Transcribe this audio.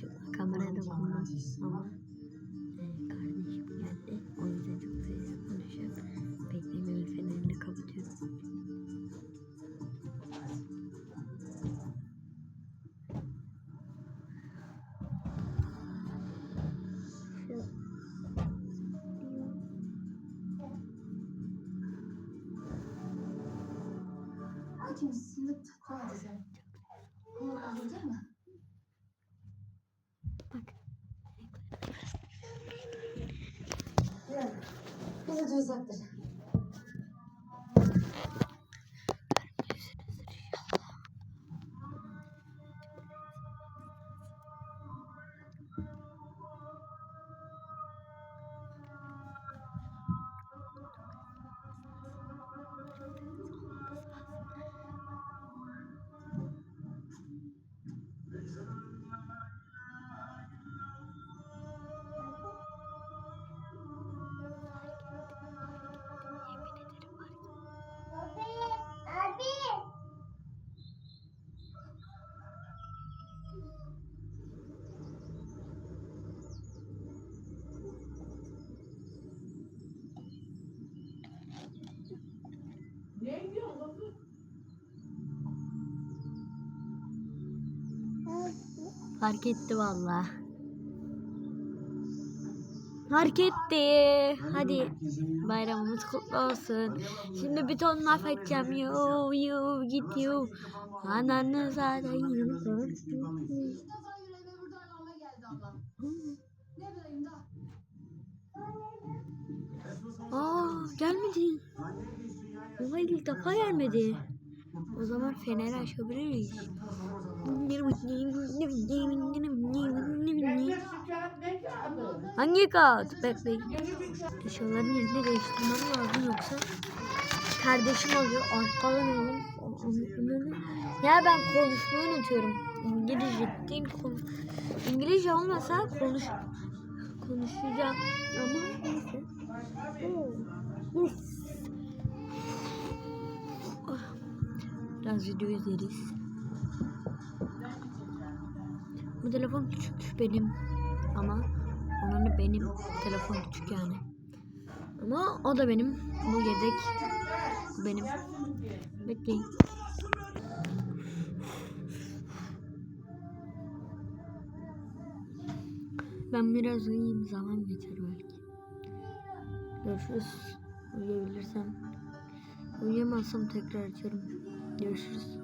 Şu kameraya dokundum ama kardeşim geldi. O yüzden çok sesli konuşuyor. Beklemeyin fenerini kapatıyorum. Şu Hacım sınıf tutmadı sen. Kızıcı uzaktır. Fark etti valla. Fark etti. Hadi bayramımız kutlu olsun. Şimdi bir ton laf edeceğim. Yo yo git yo. Ananı zaten. Aa gelmedi. Oha ilk defa gelmedi. O zaman feneri açabiliriz. Hangi kağıt? Bekleyin. Eşyaların yerini değiştirmem lazım yoksa kardeşim oluyor. Arkadan oğlum. Ya ben konuşmayı unutuyorum. İngilizce değil konu. İngilizce olmasa konuş konuşacağım ama neyse. Ah. Biraz video izleriz. Bu telefon küçük benim ama da benim telefon küçük yani. Ama o da benim. Bu yedek. Benim. Bekleyin. Ben biraz uyuyayım zaman geçer belki. Görüşürüz. Uyuyabilirsem. Uyuyamazsam tekrar açarım. Görüşürüz.